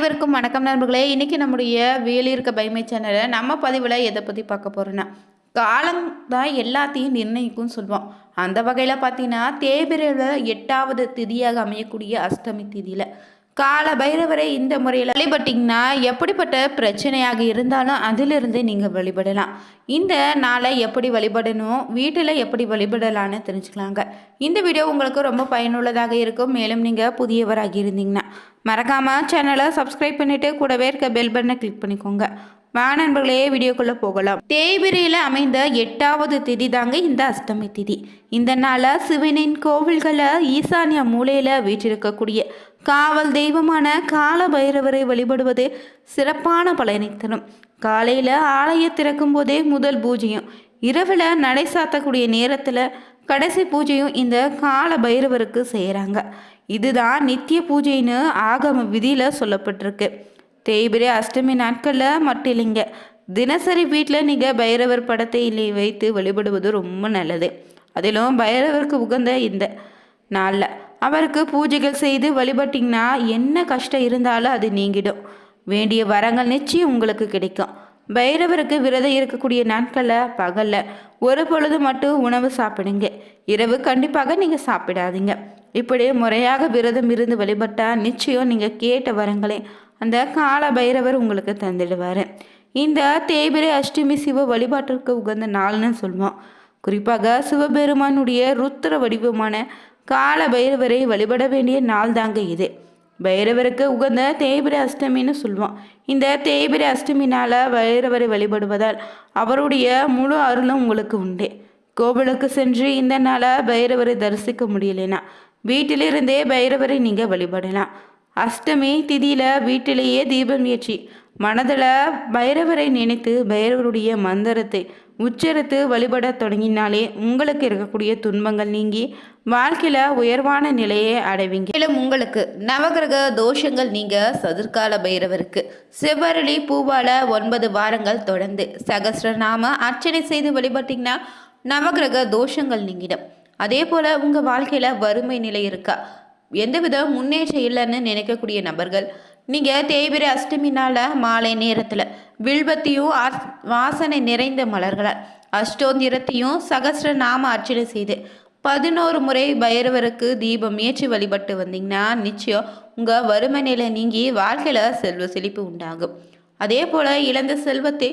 அனைவருக்கும் வணக்கம் நண்பர்களே. இன்றைக்கி நம்முடைய வேலியிருக்க பைமை சேனலை நம்ம பதிவில் எதை பற்றி பார்க்க போகிறோன்னா காலம் தான் எல்லாத்தையும் நிர்ணயிக்கும் சொல்லுவோம். அந்த வகையில் பார்த்தீங்கன்னா தேய்பிரையில் எட்டாவது திதியாக அமையக்கூடிய அஷ்டமி திதியில். கால பைரவரை இந்த முறையில் வழிபட்டிங்கன்னா எப்படிப்பட்ட பிரச்சனையாக இருந்தாலும் அதிலிருந்து நீங்கள் வழிபடலாம் இந்த நாளை எப்படி வழிபடணும் வீட்டில் எப்படி வழிபடலான்னு தெரிஞ்சுக்கலாங்க. இந்த வீடியோ உங்களுக்கு ரொம்ப பயனுள்ளதாக இருக்கும். மேலும் நீங்கள் புதியவராகி இருந்தீங்கன்னா மறக்காமல் சேனலை சப்ஸ்கிரைப் பண்ணிவிட்டு கூடவே இருக்க பெல் பட்டனை கிளிக் பண்ணிக்கோங்க. வா நண்பர்களே வீடியோக்குள்ளே போகலாம். தேய்பிரையில் அமைந்த எட்டாவது திதி தாங்க இந்த அஷ்டமி திதி. இந்த நாளில் சிவனின் கோவில்களை ஈசானிய மூலையில் வீற்றிருக்கக்கூடிய காவல் தெய்வமான கால பைரவரை வழிபடுவது சிறப்பான பலனை தரும். காலையில் ஆலயம் திறக்கும் போதே முதல் பூஜையும் இரவில் நடை சாத்தக்கூடிய நேரத்தில் கடைசி பூஜையும் இந்த கால பைரவருக்கு செய்கிறாங்க இதுதான் நித்திய பூஜைன்னு ஆகம விதியில் சொல்லப்பட்டிருக்கு. தேய்பிரை அஷ்டமி நாட்களில் மட்டும் இல்லைங்க தினசரி வீட்டில் நீங்கள் பைரவர் படத்தை இல்லை வைத்து வழிபடுவது ரொம்ப நல்லது. அதிலும் பைரவருக்கு உகந்த இந்த நாளில் அவருக்கு பூஜைகள் செய்து வழிபட்டிங்கன்னா என்ன கஷ்டம் இருந்தாலும் அது நீங்கிடும். வேண்டிய வரங்கள் நிச்சயம் உங்களுக்கு கிடைக்கும். பைரவருக்கு விரதம் இருக்கக்கூடிய நாட்களில் பகலில் ஒரு பொழுது மட்டும் உணவு சாப்பிடுங்க. இரவு கண்டிப்பாக நீங்கள் சாப்பிடாதீங்க. இப்படி முறையாக விரதம் இருந்து வழிபட்டால் நிச்சயம் நீங்கள் கேட்ட வரங்களே அந்த கால பைரவர் உங்களுக்கு தந்துடுவார். இந்த தேய்பிரை அஷ்டமி சிவ வழிபாட்டிற்கு உகந்த நாள்னு சொல்லுவோம் குறிப்பாக சிவபெருமானுடைய ருத்திர வடிவமான கால பைரவரை வழிபட வேண்டிய நாள் தாங்க இது. பைரவருக்கு உகந்த தேய்பிரை அஷ்டமின்னு சொல்லுவோம் இந்த தேய்பிரை அஷ்டமினால் பைரவரை வழிபடுவதால் அவருடைய முழு அருளும் உங்களுக்கு உண்டு. கோவிலுக்கு சென்று இந்த நாளை பைரவரை தரிசிக்க முடியலைன்னா வீட்டிலிருந்தே பைரவரை நீங்கள் வழிபடலாம். அஷ்டமி திதியில் வீட்டிலேயே தீபம் ஏற்றி மனதில் பைரவரை நினைத்து பைரவருடைய மந்திரத்தை உச்சரித்து வழிபட தொடங்கினாலே உங்களுக்கு இருக்கக்கூடிய துன்பங்கள் நீங்கி வாழ்க்கையில் உயர்வான நிலையை அடைவீங்க. மேலும் உங்களுக்கு நவகிரக தோஷங்கள் நீங்க சதுர்கால பைரவருக்கு. செவ்வரளி பூவால ஒன்பது வாரங்கள் தொடர்ந்து சகசிரநாம அர்ச்சனை செய்து வழிபட்டீங்கன்னா நவகிரக தோஷங்கள் நீங்கிடும். அதே போல் உங்கள் வாழ்க்கையில் வறுமை நிலை இருக்கா? எந்தவித முன்னேற்றம் இல்லைன்னு நினைக்கக்கூடிய நபர்கள் நீங்கள் தேய்பிரை அஷ்டமி நாளில் மாலை நேரத்தில் வில்வத்தையும் வாசனை நிறைந்த மலர்களால் அஷ்டோந்திரத்தையும் சகசிர நாம அர்ச்சனை செய்து பதினோரு முறை பைரவருக்கு தீபம் ஏற்றி வழிபட்டு வந்தீங்கன்னா நிச்சயம் உங்கள் வறுமை நிலை நீங்கி வாழ்க்கையில் செல்வ செழிப்பு உண்டாகும். அதே போல் இழந்த செல்வத்தை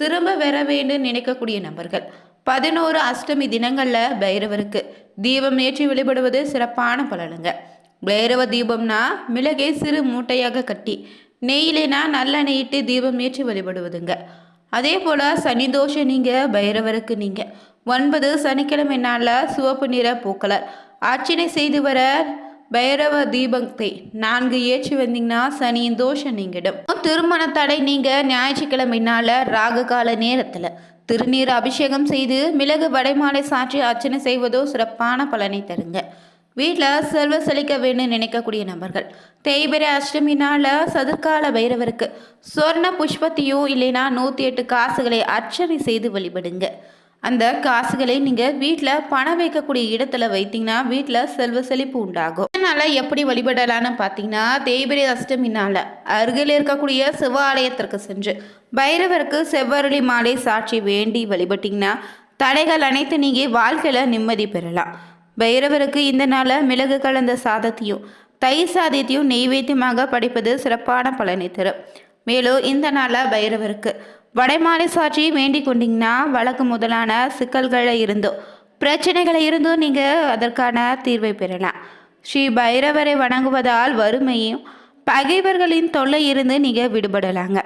திரும்ப பெற வேண்டும் நினைக்கக்கூடிய நபர்கள் பதினோரு அஷ்டமி தினங்களில் பைரவருக்கு தீபம் ஏற்றி வழிபடுவது சிறப்பான பலனுங்க. பைரவ தீபம்னா மிளகை சிறு மூட்டையாக கட்டி நெய்யிலேனா நல்ல இட்டு தீபம் ஏற்றி வழிபடுவதுங்க. அதே போல் சனி தோஷம் நீங்கள் பைரவருக்கு நீங்கள் ஒன்பது சனிக்கிழமை நாளில் சிவப்பு நிற பூக்கலர் அர்ச்சனை செய்து வர பைரவ தீபத்தை நான்கு ஏற்றி வந்தீங்கன்னா சனியின் தோஷம் நீங்கிடும். திருமண தடை நீங்கள் ஞாயிற்றுக்கிழமை நாளில் ராகு கால நேரத்தில். திருநீர் அபிஷேகம் செய்து மிளகு வடைமாலை சாற்றி அர்ச்சனை செய்வதோ சிறப்பான பலனை தருங்க. வீட்டில் செல்வ செழிக்க வேணும்னு நினைக்கக்கூடிய நபர்கள். தேய்பிரை அஷ்டமினால் சதுர்கால பைரவருக்கு சொர்ண புஷ்பத்தையும் இல்லைனா நூற்றி எட்டு காசுகளை அர்ச்சனை செய்து வழிபடுங்க. அந்த காசுகளை நீங்கள் வீட்டில் பணம் வைக்கக்கூடிய இடத்துல வைத்தீங்கன்னா வீட்டில் செல்வ செழிப்பு உண்டாகும். இதனால் எப்படி வழிபடலான்னு பார்த்தீங்கன்னா தேய்பிரை அஷ்டமினால் அருகில் இருக்கக்கூடிய சிவ ஆலயத்திற்கு சென்று பைரவருக்கு செவ்வருளி மாலை சாட்சி வேண்டி வழிபட்டிங்கன்னா தடைகள் அனைத்து நீங்கள் வாழ்க்கையில் நிம்மதி பெறலாம். பைரவருக்கு இந்த நாளில் மிளகு கலந்த சாதத்தையும் தை சாதத்தையும் நெய்வேத்தியமாக படிப்பது சிறப்பான பலனை தரும். மேலும் இந்த நாளில் பைரவருக்கு வடைமாலை சாட்சி வேண்டிக் கொண்டீங்கன்னா வழக்கு முதலான சிக்கல்களை இருந்தோ பிரச்சனைகளை இருந்தும் நீங்கள் அதற்கான தீர்வை பெறலாம். ஸ்ரீ பைரவரை வணங்குவதால் வறுமையும் பகைவர்களின் தொல்லை இருந்து நீங்கள் விடுபடலாங்க.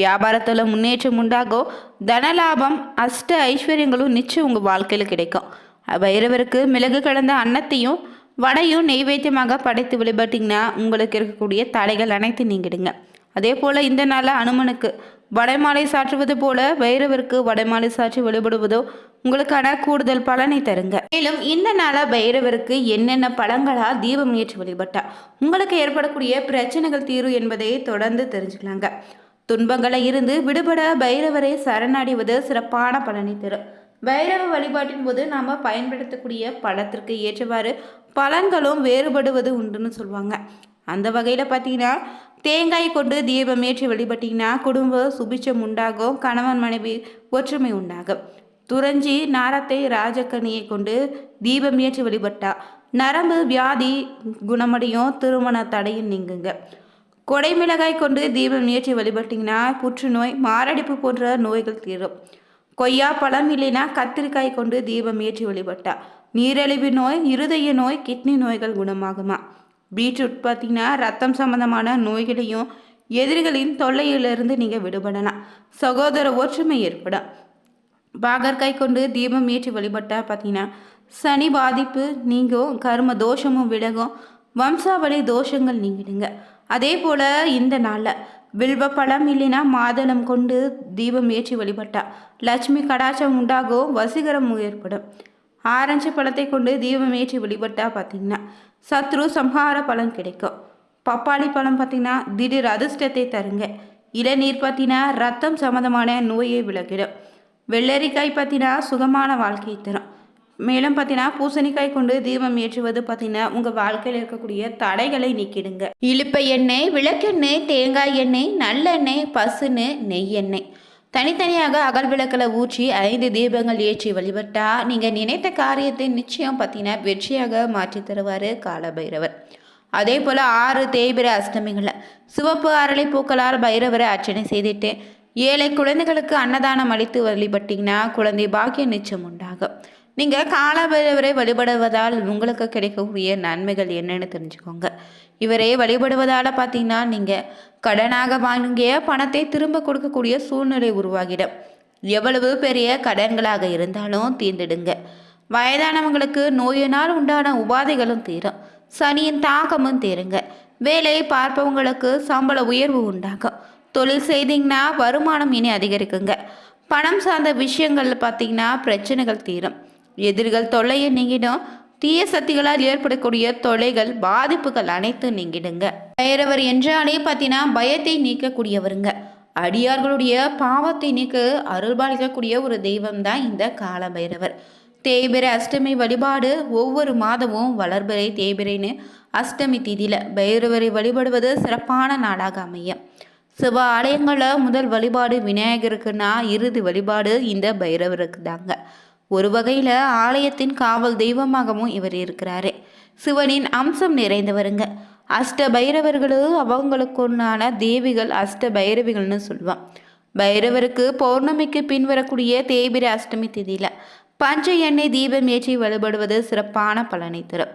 வியாபாரத்தில் முன்னேற்றம் உண்டாகும் தனலாபம் அஷ்ட ஐஸ்வர்யங்களும் நிச்சயம் உங்கள் வாழ்க்கையில் கிடைக்கும். பைரவருக்கு மிளகு கலந்த அன்னத்தையும் வடையும் நெய்வேத்தியமாக படைத்து வழிபட்டிங்கன்னா உங்களுக்கு இருக்கக்கூடிய தடைகள் அனைத்து நீங்கிடுங்க அதே போல் இந்த நாளில் அனுமனுக்கு வடைமாலை சாற்றுவது போல பைரவருக்கு வடைமாலை சாற்றி வழிபடுவதோ உங்களுக்கான கூடுதல் பலனை தருங்க. மேலும் இந்த நாளில் பைரவருக்கு என்னென்ன பழங்களாக தீபம் ஏற்றி வழிபட்டா உங்களுக்கு ஏற்படக்கூடிய பிரச்சனைகள் தீரும் என்பதை தொடர்ந்து தெரிஞ்சுக்கலாங்க. துன்பங்களை இருந்து விடுபட பைரவரை சரணடைவது சிறப்பான பலனை தரும். பைரவ வழிபாட்டின் போது நாம் பயன்படுத்தக்கூடிய பழத்திற்கு ஏற்றவாறு பலன்களும் வேறுபடுவது உண்டுன்னு சொல்லுவாங்க அந்த வகையில் பார்த்தீங்கன்னா தேங்காய் கொண்டு தீபம் ஏற்றி வழிபட்டிங்கன்னா குடும்ப சுபிச்சம் உண்டாகும் கணவன் மனைவி ஒற்றுமை உண்டாகும். துறஞ்சி நாரத்தை ராஜக்கனியை கொண்டு தீபம் ஏற்றி வழிபட்டா நரம்பு வியாதி குணமடையும் திருமண தடையும் நீங்குங்க. கொடை மிளகாய் கொண்டு தீபம் ஏற்றி வழிபட்டிங்கன்னா புற்றுநோய் மாரடைப்பு போன்ற நோய்கள் தீரும். கொய்யா பழம் இல்லைன்னா கத்திரிக்காய் கொண்டு தீபம் ஏற்றி வழிபட்டா. நீரிழிவு நோய் இருதய நோய் கிட்னி நோய்கள் குணமாகுமா? பீட்ரூட் பார்த்தீங்கன்னா ரத்தம் சம்பந்தமான நோய்களையும் எதிரிகளின் தொல்லையிலிருந்து நீங்கள் விடுபடலாம். சகோதர ஒற்றுமை ஏற்படும். பாகற்காய் கொண்டு தீபம் ஏற்றி வழிபட்டா பார்த்தீங்கன்னா சனி பாதிப்பு நீங்கும் கர்ம தோஷமும் விலகும் வம்சாவளி தோஷங்கள் நீங்கிடுங்க. அதே போல் இந்த நாளில் வில்வ பழம் இல்லைன்னா மாதுளம் கொண்டு தீபம் ஏற்றி வழிபட்டா. லட்சுமி கடாச்சம் உண்டாகும் வசீகரம் ஏற்படும். ஆரஞ்சு பழத்தை கொண்டு தீபம் ஏற்றி வழிபட்டா பார்த்தீங்கன்னா சத்ரு சம்ஹார பலன் கிடைக்கும். பப்பாளி பழம் பார்த்தீங்கன்னா திடீர் அதிர்ஷ்டத்தை தருங்க. இளநீர் பார்த்தீங்கன்னா ரத்தம் சம்மந்தமான நோயை விலகிடும். வெள்ளரிக்காய் பார்த்தீங்கன்னா சுகமான வாழ்க்கையை தரும். மேலும் பார்த்தீங்கன்னா பூசணிக்காய் கொண்டு தீபம் ஏற்றுவது பார்த்தீங்கன்னா உங்கள் வாழ்க்கையில் இருக்கக்கூடிய தடைகளை நீக்கிடுங்க. இழுப்ப எண்ணெய் விளக்கெண்ணெய் தேங்காய் எண்ணெய் நல்லெண்ணெய் பசுன்னு நெய் எண்ணெய். தனித்தனியாக அகல் விளக்கில் ஊற்றி ஐந்து தீபங்கள் ஏற்றி வழிபட்டால் நீங்கள் நினைத்த காரியத்தை நிச்சயம் பார்த்தீங்கன்னா வெற்றியாக மாற்றி தருவார் காலபைரவர். அதே போல் ஆறு தேய்பிர அஷ்டமிகளில் சிவப்பு அரளி பூக்களால் பைரவரை அர்ச்சனை செய்துட்டு ஏழை குழந்தைகளுக்கு அன்னதானம் அளித்து வழிபட்டிங்கன்னா குழந்தை பாக்கியம் நிச்சயம் உண்டாகும். நீங்கள் காலபைரவரை வழிபடுவதால் உங்களுக்கு கிடைக்கக்கூடிய நன்மைகள் என்னன்னு தெரிஞ்சுக்கோங்க. இவரை வழிபடுவதால் பார்த்தீங்கன்னா நீங்கள் கடனாக வாங்கிய பணத்தை திரும்ப கொடுக்கக்கூடிய சூழ்நிலை உருவாகிடும். எவ்வளவு பெரிய கடன்களாக இருந்தாலும் தீர்ந்துடுங்க. வயதானவங்களுக்கு நோயினால் உண்டான உபாதைகளும் தீரும். சனியின் தாக்கமும் தீருங்க. வேலை பார்ப்பவங்களுக்கு சம்பள உயர்வு உண்டாகும். தொழில் செய்தீங்கன்னா வருமானம் இனி அதிகரிக்குங்க. பணம் சார்ந்த விஷயங்கள் பார்த்தீங்கன்னா பிரச்சனைகள் தீரும். எதிரிகள் தொல்லையை நீங்கிடும். தீய சக்திகளால் ஏற்படக்கூடிய தொலைகள் பாதிப்புகள் அனைத்தும் நீங்கிடுங்க. பைரவர் என்றாலே பார்த்தீங்கன்னா பயத்தை நீக்கக்கூடியவருங்க. அடியார்களுடைய பாவத்தை நீக்க அருள்பாலிக்கக்கூடிய ஒரு தெய்வம் தான் இந்த கால பைரவர் தேய்பிரை அஷ்டமி வழிபாடு ஒவ்வொரு மாதமும் வளர்பிறை தேய்பிரைன்னு அஷ்டமி திதியில் பைரவரை வழிபடுவது சிறப்பான நாளாக அமையும். சிவ ஆலயங்களில் முதல் வழிபாடு விநாயகருக்குன்னா இறுதி வழிபாடு இந்த பைரவருக்கு தாங்க ஒரு வகையில் ஆலயத்தின் காவல் தெய்வமாகவும் இவர் இருக்கிறாரு. சிவனின் அம்சம் நிறைந்தவருங்க. அஷ்ட பைரவர்களும் அவங்களுக்குண்டான தேவிகள் அஷ்ட பைரவிகள்னு சொல்லுவான் பைரவருக்கு பௌர்ணமிக்கு பின்வரக்கூடிய தேய்பிர அஷ்டமி திதியில் பஞ்ச எண்ணெய் தீபம் ஏற்றி வழிபடுவது சிறப்பான பலனை தரும்.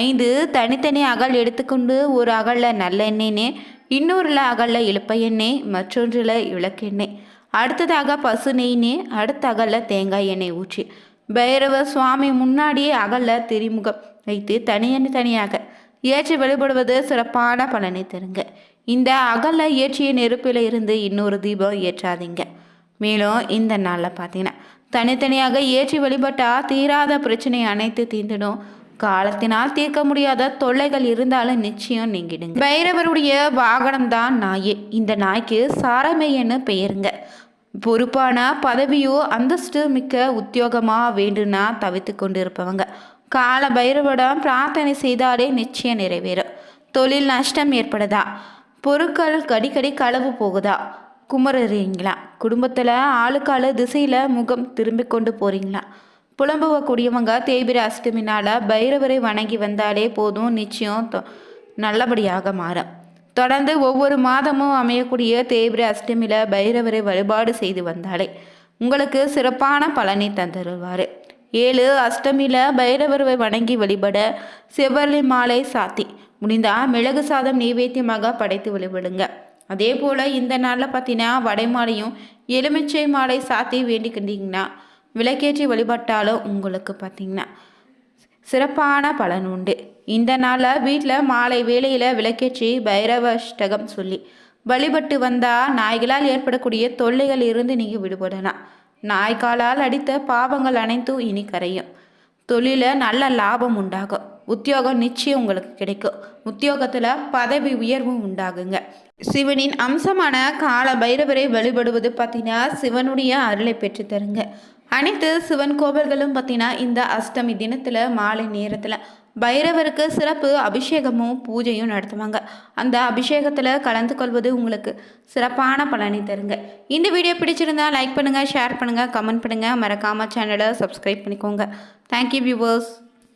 ஐந்து தனித்தனி அகல் எடுத்துக்கொண்டு ஒரு அகலில் நல்லெண்ணெய்னே இன்னொருல அகலில் இழுப்ப எண்ணெய் மற்றொன்றில் விளக்கெண்ணெய் அடுத்ததாக பசு நெய்னே அடுத்த அகலில் தேங்காய் எண்ணெய் ஊற்றி. பைரவ சுவாமி முன்னாடியே அகலில் திரிமுகம் வைத்து தனியணி தனியாக ஏற்றி வழிபடுவது சிறப்பான பலனை தருங்க. இந்த அகல்ல ஏற்றிய நெருப்பில் இருந்து இன்னொரு தீபம் ஏற்றாதீங்க. மேலும் இந்த நாளில் பார்த்தீங்கன்னா தனித்தனியாக ஏற்றி வழிபட்டால் தீராத பிரச்சனை அனைத்து தீர்ந்துடும். காலத்தினால் தீர்க்க முடியாத தொல்லைகள் இருந்தாலும் நிச்சயம் நீங்கிடுங்க. பைரவருடைய வாகனம் தான் நாயே. இந்த நாய்க்கு சாரமேயன்னு பெயருங்க. பொறுப்பான பதவியோ அந்தஸ்து மிக்க உத்தியோகமாக வேண்டும்னா தவித்து கொண்டு இருப்பவங்க கால பைரவடம் பிரார்த்தனை செய்தாலே நிச்சயம் நிறைவேறும். தொழில் நஷ்டம் ஏற்படுதா? பொருட்கள் கடிக்கடி களவு போகுதா? குமரறீங்களா குடும்பத்தில் ஆளுக்காளு திசையில் முகம் திரும்பி கொண்டு போகிறீங்களா புலம்புவக்கூடியவங்க தேய்பிர அஷ்டமினால் பைரவரை வணங்கி வந்தாலே போதும் நிச்சயம் நல்லபடியாக மாறும். தொடர்ந்து ஒவ்வொரு மாதமும் அமையக்கூடிய தேய்பிர அஷ்டமியில் பைரவரை வழிபாடு செய்து வந்தாலே உங்களுக்கு சிறப்பான பலனை தந்துருவார் ஏழு அஷ்டமியில் பைரவரை வணங்கி வழிபட செவ்வரளி மாலை சாத்தி முடிந்தால் மிளகு சாதம் நைவேத்தியமாக படைத்து வழிபடுங்க. அதே போல் இந்த நாளில் பார்த்தீங்கன்னா வடை மாலையும் எலுமிச்சை மாலை சாத்தி வேண்டிக்கிட்டிங்கன்னா விளக்கேற்றி வழிபட்டாலும் உங்களுக்கு பார்த்தீங்கன்னா சிறப்பான பலன் உண்டு. இந்த நாளில் வீட்டில் மாலை வேளையில் விளக்கேற்றி பைரவஷ்டகம் சொல்லி வழிபட்டு வந்தால் நாய்களால் ஏற்படக்கூடிய தொல்லைகள் இருந்து நீங்கள் விடுபடலாம். நாய்க்காலால் அடித்த பாவங்கள் அனைத்தும் இனி கரையும். தொழில நல்ல லாபம் உண்டாகும். உத்தியோகம் நிச்சயம் உங்களுக்கு கிடைக்கும். உத்தியோகத்தில் பதவி உயர்வும் உண்டாகுங்க. சிவனின் அம்சமான கால பைரவரை வழிபடுவது பார்த்தீங்கன்னா சிவனுடைய அருளை பெற்று தருங்க அனைத்து சிவன் கோவில்களும் பார்த்தீங்கன்னா இந்த அஷ்டமி தினத்தில் மாலை நேரத்தில் பைரவருக்கு சிறப்பு அபிஷேகமும் பூஜையும் நடத்துவாங்க. அந்த அபிஷேகத்தில் கலந்து கொள்வது உங்களுக்கு சிறப்பான பலனை தருங்க. இந்த வீடியோ பிடிச்சிருந்தா லைக் பண்ணுங்கள் ஷேர் பண்ணுங்கள் கமெண்ட் பண்ணுங்கள் மறக்காமல் சேனலை சப்ஸ்கிரைப் பண்ணிக்கோங்க. Thank you viewers